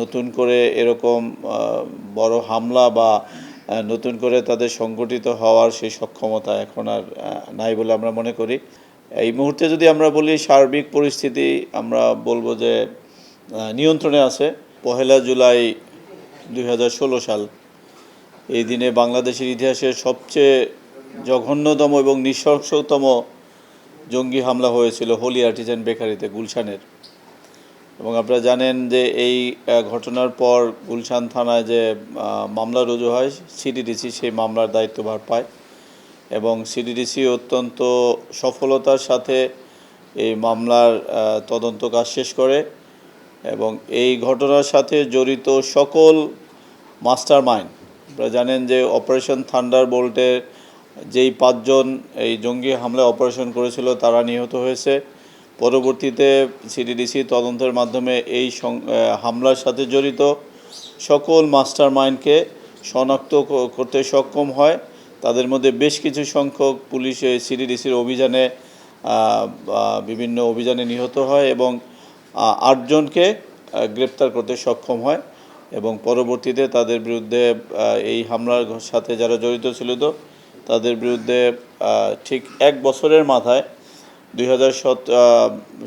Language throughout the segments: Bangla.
নতুন করে এরকম বড় হামলা বা নতুন করে তাদের সংগঠিত হওয়ার সেই সক্ষমতা এখন আর নাই বলে আমরা মনে করি। এই মুহূর্তে যদি আমরা বলি সার্বিক পরিস্থিতি, আমরা বলব যে নিয়ন্ত্রণে আছে। পহেলা জুলাই দুই হাজার ষোলো সাল, এই দিনে বাংলাদেশের ইতিহাসের সবচেয়ে জঘন্যতম এবং নৃশংসতম জঙ্গি হামলা হয়েছিল হোলি আর্টিজান বেকারিতে গুলশানের। এবং আপনারা জানেন যে এই ঘটনার পর গুলশান থানায় যে মামলা রুজু হয়, সিডিডিসি সেই মামলার দায়িত্বভার পায়। এবং সিডিডিসি অত্যন্ত সফলতার সাথে এই মামলার তদন্ত কাজ শেষ করে এবং এই ঘটনার সাথে জড়িত সকল মাস্টার মাইন্ড আপনারা জানেন যে অপারেশন থান্ডার বোল্টের যেই পাঁচজন এই জঙ্গি হামলায় অপারেশন করেছিল, তারা নিহত হয়েছে। পরবর্তীতে সিডিডিসি তদন্তের মাধ্যমে এই হামলার সাথে জড়িত সকল মাস্টার মাইন্ডকে শনাক্ত করতে সক্ষম হয়। তাদের মধ্যে বেশ কিছু সংখ্যক পুলিশ সিডিডিসির অভিযানে বিভিন্ন অভিযানে নিহত হয় এবং আটজনকে গ্রেপ্তার করতে সক্ষম হয় এবং পরবর্তীতে তাদের বিরুদ্ধে এই হামলার সাথে যারা জড়িত ছিল তাদের বিরুদ্ধে ঠিক এক বছরের মাথায় দুই হাজার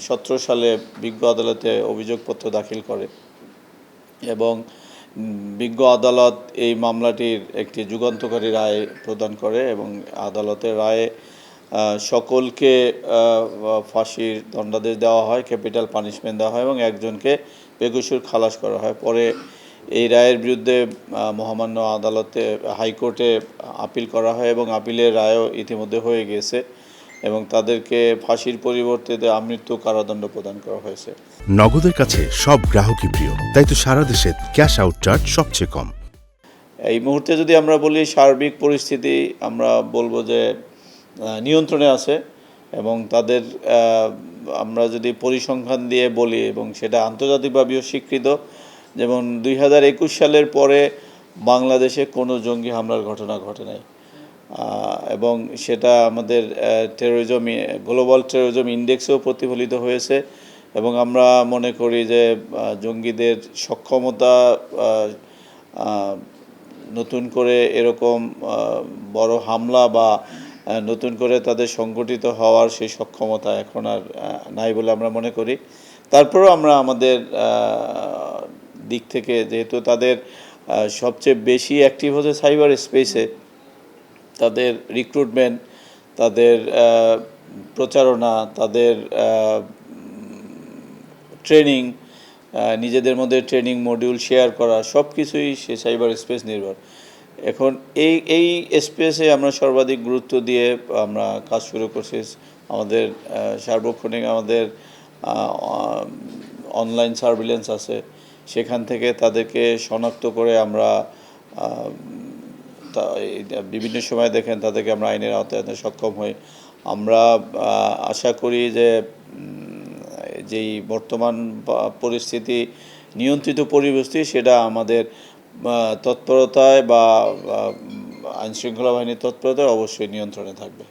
সতেরো সালে বিজ্ঞ আদালতে অভিযোগপত্র দাখিল করে এবং বিজ্ঞ আদালত এই মামলাটির একটি যুগান্তকারী রায় প্রদান করে এবং আদালতের রায়ে সকলকে ফাঁসির দণ্ডাদেশ দেওয়া হয়, ক্যাপিটাল পানিশমেন্ট দেওয়া হয় এবং একজনকে বেকসুর খালাস করা হয়। পরে এই রায়ের বিরুদ্ধে মহামান্য আদালতে, হাইকোর্টে আপিল করা হয় এবং আপিলের রায়ও ইতিমধ্যে হয়ে এবং তাদেরকে ফাঁসির পরিবর্তে আমৃত্যু কারাদণ্ড প্রদান করা হয়েছে। নগদের কাছে সব গ্রাহকই প্রিয় তাই তো সারা দেশে ক্যাশ আউট চার্জ সবচেয়ে কম। এই মুহূর্তে যদি আমরা বলি সার্বিক পরিস্থিতি আমরা বলব যে নিয়ন্ত্রণে আছে এবং তাদের আমরা যদি পরিসংখ্যান দিয়ে বলি এবং সেটা আন্তর্জাতিকভাবেও স্বীকৃত যেমন দুই হাজার একুশ সালের পরে বাংলাদেশে কোনো জঙ্গি হামলার ঘটনা ঘটে নাই। এবং সেটা আমাদের টেরোরিজম গ্লোবাল টেরোরিজম ইন্ডেক্সেও প্রতিফলিত হয়েছে এবং আমরা মনে করি যে জঙ্গিদের সক্ষমতা নতুন করে এরকম বড় হামলা বা নতুন করে তাদের সংগঠিত হওয়ার সেই সক্ষমতা এখন আর নাই বলে আমরা মনে করি। তারপরেও আমরা আমাদের দিক থেকে যেহেতু তাদের সবচেয়ে বেশি অ্যাক্টিভ হচ্ছে সাইবার স্পেসে তাদের রিক্রুটমেন্ট তাদের প্রচারণা, তাদের ট্রেনিং নিজেদের মধ্যে ট্রেনিং মডিউল শেয়ার করা সব কিছুই সে সাইবার স্পেস নির্ভর। এখন এই এই স্পেসে আমরা সর্বাধিক গুরুত্ব দিয়ে আমরা কাজ শুরু করছি। আমাদের সার্বক্ষণিক আমাদের অনলাইন সার্ভিলেন্স আছে। সেখান থেকে তাদেরকে শনাক্ত করে আমরা বিভিন্ন সময় দেখেন তাদেরকে আমরা আইনের আওতায় আনতে সক্ষম হই। আমরা আশা করি যে যেই বর্তমান পরিস্থিতি, নিয়ন্ত্রিত পরিবেশটি সেটা আমাদের তৎপরতায় বা আইনশৃঙ্খলা বাহিনীর তৎপরতায় অবশ্যই নিয়ন্ত্রণে থাকবে।